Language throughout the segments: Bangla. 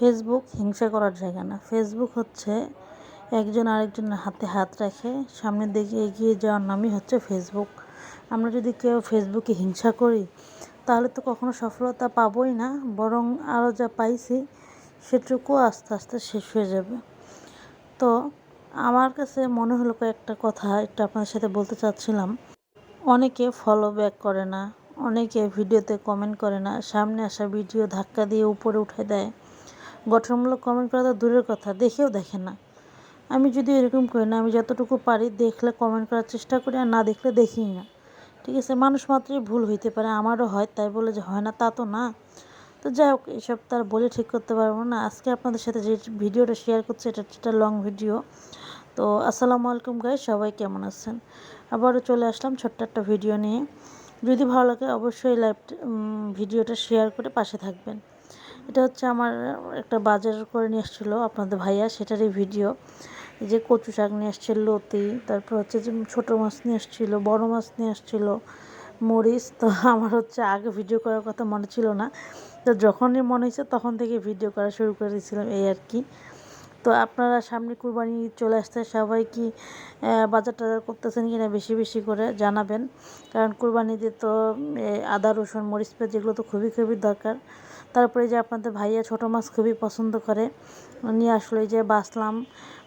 ফেসবুক হিংসা করার জায়গা না। ফেসবুক হচ্ছে একজন আরেকজনের হাতে হাত রেখে সামনের দিকে এগিয়ে যাওয়ার নামই হচ্ছে ফেসবুক আমরা যদি কেউ ফেসবুকে হিংসা করি, তাহলে তো কখনো সফলতা পাবোই না, বরং আরও যা পাইছি সেটুকু আস্তে আস্তে শেষ হয়ে যাবে। তো আমার কাছে মনে হলো কয়েকটা কথা একটু আপনাদের সাথে বলতে চাচ্ছিলাম। অনেকে ফলো ব্যাক করে না, অনেকে ভিডিওতে কমেন্ট করে না, সামনে আসা ভিডিও ধাক্কা দিয়ে উপরে উঠে দেয়। গঠনমূলক কমেন্ট করা তো দূরের কথা, দেখেও দেখে না। আমি যদি এরকম করি না, আমি যতটুকু পারি দেখলে কমেন্ট করার চেষ্টা করি, আর না দেখলে দেখি না। ঠিক আছে, মানুষ মাত্রই ভুল হইতে পারে, আমারও হয়, তাই বলে যে হয় না, তা তো না। তো যাই হোক, এসব তার বলে ঠিক করতে পারব না। আজকে আপনাদের সাথে যে ভিডিওটা শেয়ার করছে, এটা একটা লং ভিডিও তো আসসালামু আলাইকুম গাই সবাই কেমন আছেন? আবারও চলে আসলাম ছোট্ট একটা ভিডিও নিয়ে। যদি ভালো লাগে, অবশ্যই লাইভ ভিডিওটা শেয়ার করে পাশে থাকবেন। এটা হচ্ছে আমার একটা বাজার করে নিয়ে এসেছিল আপনাদের ভাইয়া, সেটারই ভিডিও যে কচু শাক নিয়ে এসছিল লতি, তারপর হচ্ছে যে ছোটো মাছ নিয়ে এসেছিল, বড়ো মাছ নিয়ে এসেছিল, মরিচ। তো আমার হচ্ছে আগে ভিডিও করার কথা মনে ছিল না। তো যখনই মনে হয়েছে তখন থেকে ভিডিও করা শুরু করে দিয়েছিলাম, এই আর কি। তো আপনারা সামনে কুরবানি চলে আসতে সবাই কি বাজার টাজার করতেছেন কি না বেশি বেশি করে জানাবেন। কারণ কুরবানিতে তো আদা, রসুন, মরিচ পেঁয়াজ যেগুলো তো খুবই খুবই দরকার। তারপরে যে আপনাদের ভাইয়া ছোটো মাছ খুবই পছন্দ করে নিয়ে আসলো এই যে বাসলাম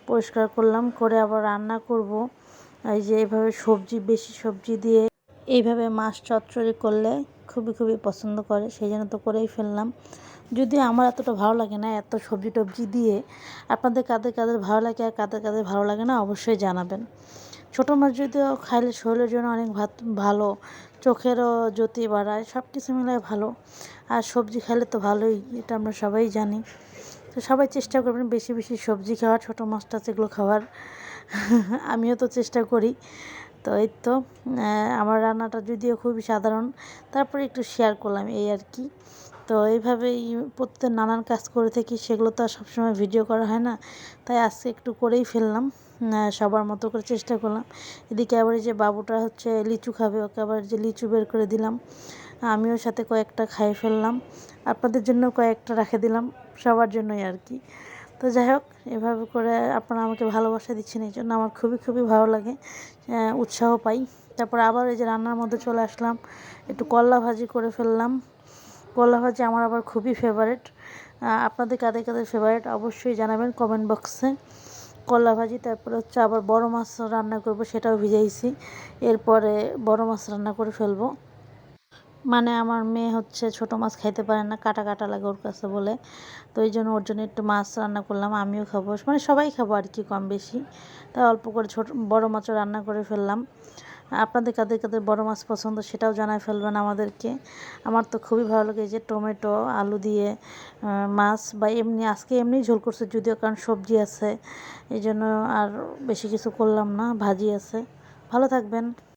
পরিষ্কার করলাম, করে আবার রান্না করব। এই যে এইভাবে সবজি, বেশি সবজি দিয়ে এইভাবে মাছ চচ্চড়ি করলে খুবই খুবই পছন্দ করে, সেই জন্য তো করেই ফেললাম। যদি আমার এতটা ভালো লাগে না এত সবজি টবজি দিয়ে, আপনাদের কাদের কাদের ভালো লাগে আর কাদের কাদের ভালো লাগে না অবশ্যই জানাবেন। ছোটো মাছ যদিও খাইলে শরীরের জন্য অনেক ভাত, ভালো, চোখেরও জ্যোতি বাড়ায় সব কিছু মিলায় ভালো। আর সবজি খাইলে তো ভালোই, এটা আমরা সবাই জানি। তো সবাই চেষ্টা করবেন বেশি বেশি সবজি খাওয়ার, ছোটো মাছ টাছ এগুলো খাওয়ার। আমিও তো চেষ্টা করি। তো এই তো আমার রান্নাটা যদিও খুবই সাধারণ, তারপরে একটু শেয়ার করলাম এই আর কি। তো এইভাবেই প্রত্যেক নানান কাজ করে থাকি, সেগুলো তো আর সবসময় ভিডিও করা হয় না, তাই আজকে একটু করেই ফেললাম সবার মতো করে চেষ্টা করলাম। এদিকে আবার যে বাবুটা হচ্ছে লিচু খাবে, ওকে আবার যে লিচু বের করে দিলাম, আমিও সাথে কয়েকটা খাই ফেললাম, আপনাদের জন্য কয়েকটা রেখে দিলাম, সবার জন্যই আর কি। তো যাই হোক, এভাবে করে আপনারা আমাকে ভালোবাসা দিচ্ছেন এই জন্য আমার খুবই খুবই ভালো লাগে উৎসাহ পাই। তারপর আবার এই যে রান্নার মধ্যে চলে আসলাম, একটু করলা ভাজি করে ফেললাম। করলা ভাজি আমার আবার খুবই ফেভারেট আপনাদের কাদের কাদের ফেভারেট অবশ্যই জানাবেন কমেন্ট বক্সে করলা ভাজি, তারপরে হচ্ছে আবার বড় মাছ রান্না করব, সেটাও ভিজাইছি। এরপরে বড় মাছ রান্না করে ফেলব। মানে আমার মেয়ে হচ্ছে ছোট মাছ খাইতে পারে না, কাটা কাটা লাগে ওর কাছে বলে। তো এই জন্য ওর জন্য একটু মাছ রান্না করলাম, আমিও খাব। মানে সবাই খাব আর কি কম বেশি। তাই অল্প করে ছোট, বড় মাছও রান্না করে ফেললাম। আপনাদের কাদের কাদের বড় মাছ পছন্দ সেটাও জানায় ফেলবেন আমাদেরকে। আমার তো খুবই ভালো লাগে যে টমেটো, আলু দিয়ে মাছ বা এমনি, আজকে এমনি ঝোল করছে যদিও কারণ সবজি আছে। এই জন্য আর বেশি কিছু করলাম না, ভাজি আছে। ভালো থাকবেন।